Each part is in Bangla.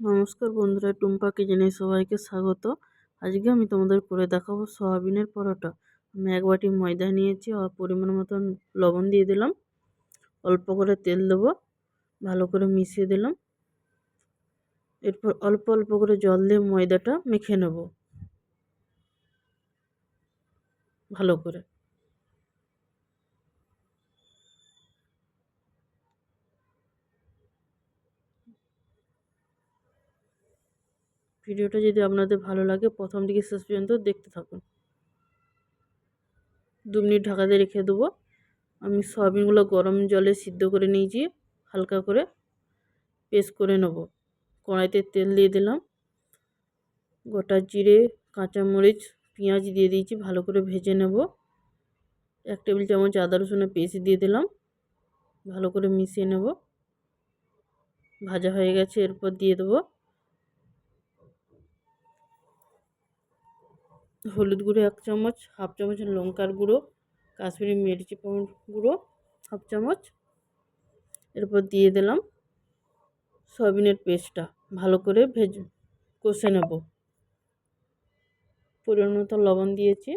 নমস্কার বন্ধুরা, টুম্পা কিচেনে সবাইকে স্বাগত। আজকে আমি তোমাদের করে দেখাবো সয়াবিনের পরোটা। আমি এক বাটি ময়দা নিয়েছি আর পরিমাণ মতন লবণ দিয়ে দিলাম। অল্প করে তেল দেবো, ভালো করে মিশিয়ে দিলাম। এরপর অল্প অল্প করে জল দিয়ে ময়দাটা মেখে নেব। ভালো করে। ভিডিওটা যদি আপনাদের ভালো লাগে, প্রথম দিকে শেষ পর্যন্ত দেখতে থাকুন। দু মিনিট ঢাকাতে রেখে দেবো। আমি সয়াবিনগুলো গরম জলে সিদ্ধ করে নিয়েছি, হালকা করে পেস্ট করে নেব। কড়াইতে তেল দিয়ে দিলাম। গোটা জিরে, কাঁচামরিচ, পেঁয়াজ দিয়ে দিয়েছি, ভালো করে ভেজে নেব। এক টেবিল চামচ আদা রসুনের পেস্ট দিয়ে দিলাম। ভালো করে মিশিয়ে নেব। ভাজা হয়ে গেছে, এরপর দিয়ে দেবো হলুদ গুঁড়ো এক চামচ, হাফ চামচ লঙ্কার গুঁড়ো, কাশ্মীরি মির্চি গুঁড়ো হাফ চামচ। এরপর দিয়ে দিলাম সয়াবিনের পেস্টটা, ভালো করে ভেজ, কষে নেব। পরিমাণ মতো লবণ দিয়েছি।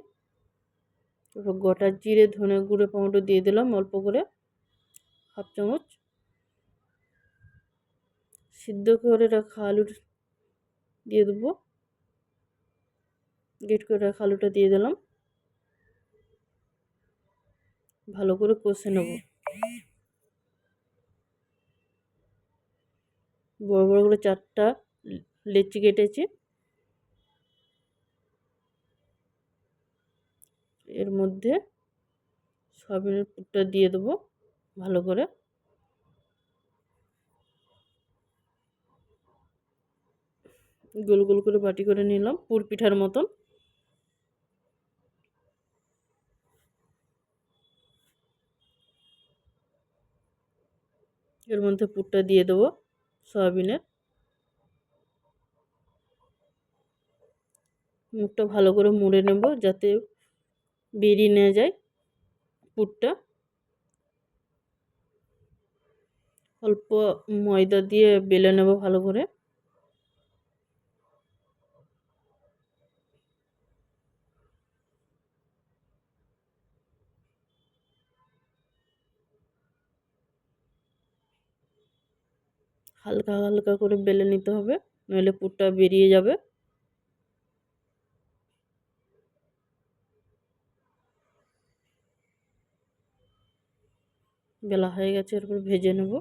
এরপর গোটা জিরে, ধনে গুঁড়ো টমেটো দিয়ে দিলাম অল্প করে, হাফ চামচ। সিদ্ধ করে রাখা আলুর দিয়ে দেবো। গেট করে রাখা আলুটা দিয়ে দিলাম। ভালো করে কষে নেব। বড় বড় করে চারটা লেচি কেটেছি। এর মধ্যে সয়াবিনের পুরটা দিয়ে দেবো ভালো করে। গোল গোল করে বাটি করে নিলাম পুর পিঠার মতন। এর মধ্যে পুরটা দিয়ে দেবো সয়াবিনের মুখটা ভালো করে মুড়ে নেব যাতে বেরিয়ে না যায় পুরটা। অল্প ময়দা দিয়ে বেলে নেব ভালো করে। হালকা হালকা করে বেলে নিতে হবে, নইলে পুরটা বেরিয়ে যাবে। বেলা হয়ে গেছে, এরপর ভেজে নেব।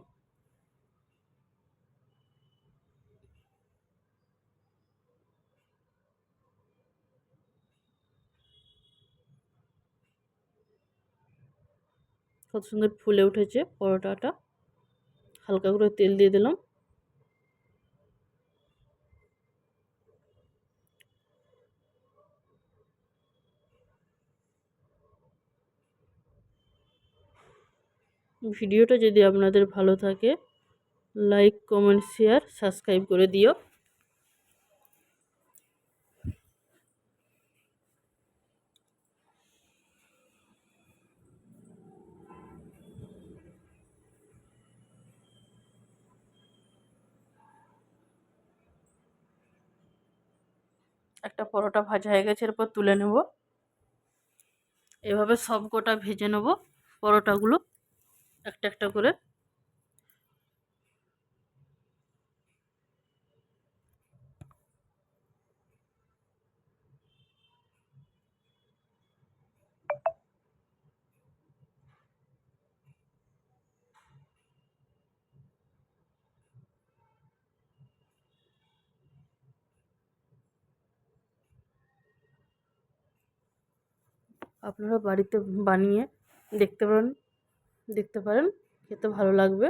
কত সুন্দর ফুলে উঠেছে পরোটাটা। হালকা করে তেল দিয়ে দিলাম। ভিডিওটা যদি আপনাদের ভালো থাকে, লাইক, কমেন্ট, শেয়ার, সাবস্ক্রাইব করে দিও। একটা পরোটা ভাজা হয়ে গেছে, এরপর তুলে নেব। এভাবে সব কটা ভেজে নেব পরোটাগুলো। একটা একটা করে। আপনারা বাড়িতে বানিয়ে দেখতে পারেন। দেখতে পারেন খেতে ভালো লাগবে।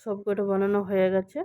সবকটা বানানো হয়ে গেছে।